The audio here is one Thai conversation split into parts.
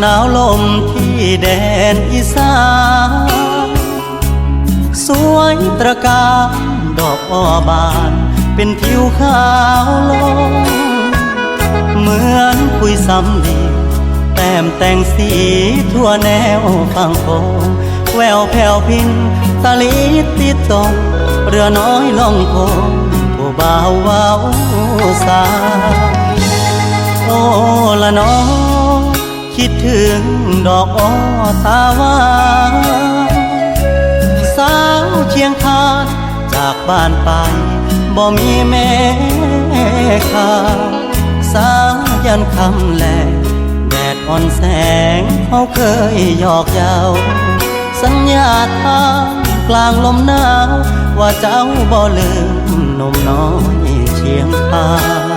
หนาวลมที่แดนอีสานสวยตระการดอกอ้อบาน เป็นผิวขาวลงเหมือนคุยซ้ำดีแต้มแต่งสีทั่วแนวฟังโคงแววแผ่วพินตะลิดติดตรงเรือน้อยล่องโคงผู้บ่าวเว้าสาโอ้ละน้อง คิดถึงดอกอ้อตาวานสาวเชียงคานจากบ้านไปบ่มีแม่ข่าสายันคำแลแดดอ่อนแสงเขาเคยหยอกเยาสัญญาทางกลางลมหนาว ว่าเจ้าบ่ลืมนมน้อยเชียงคาน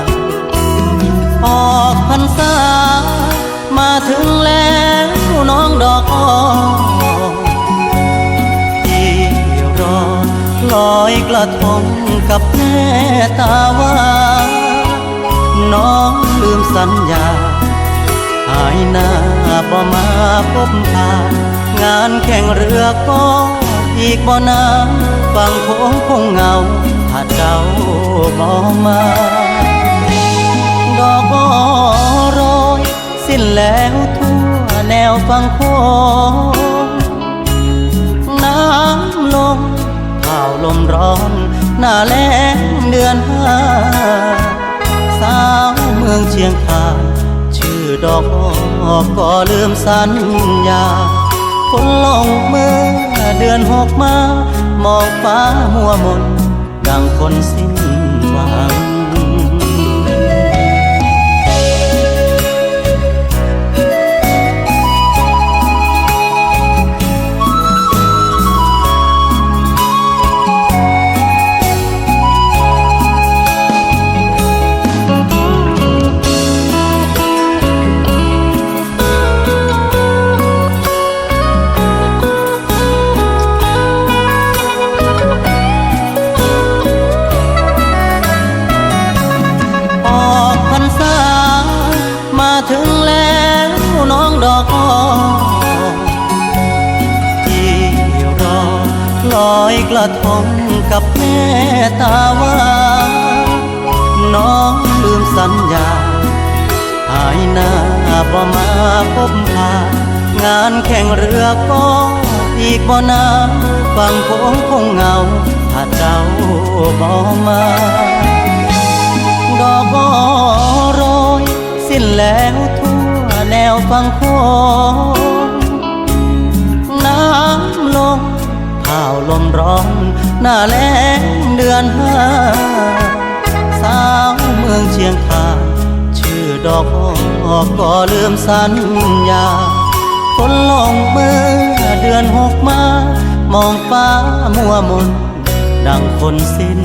ลอยกระทงกับแม่ตาวาน้องลืมสัญญา หายหน้าบ่มาพบพางานแข่งเรือก็อีกบ่นานฟังโค้งคงเหงาถ้าเจ้าบ่มา ดอกบอโรยสิ้นแล้วทั่วแนวฟังโค้ง ลมร้อน หน้าแล้งเดือนห้า สาวเมืองเชียงคานชื่อดอกอ้อก็ลืมสัญญาฝนลงเมื่อเดือนหกมา มองฟ้ามัวมนดังคนสิ้น ดอกอ้อที่รอลอยกระทงกับแม่ตาวาน้องลืมสัญญา หายหน้าบ่มาพบพางานแข่งเรือก็อีกบ่นานฟังโค้งคงเงาถ้าเจ้าบ่มาดอกบอโรยสิ้นแล้วทั่วังคงน้ำลงข่าวลมร้อน หน้าแล้งเดือนห้าสาวเมืองเชียงคานชื่อดอกอ้อก็ลืมสัญญาฝนลงเมื่อเดือนหกมามองฟ้ามัวมนดังคนสิ้น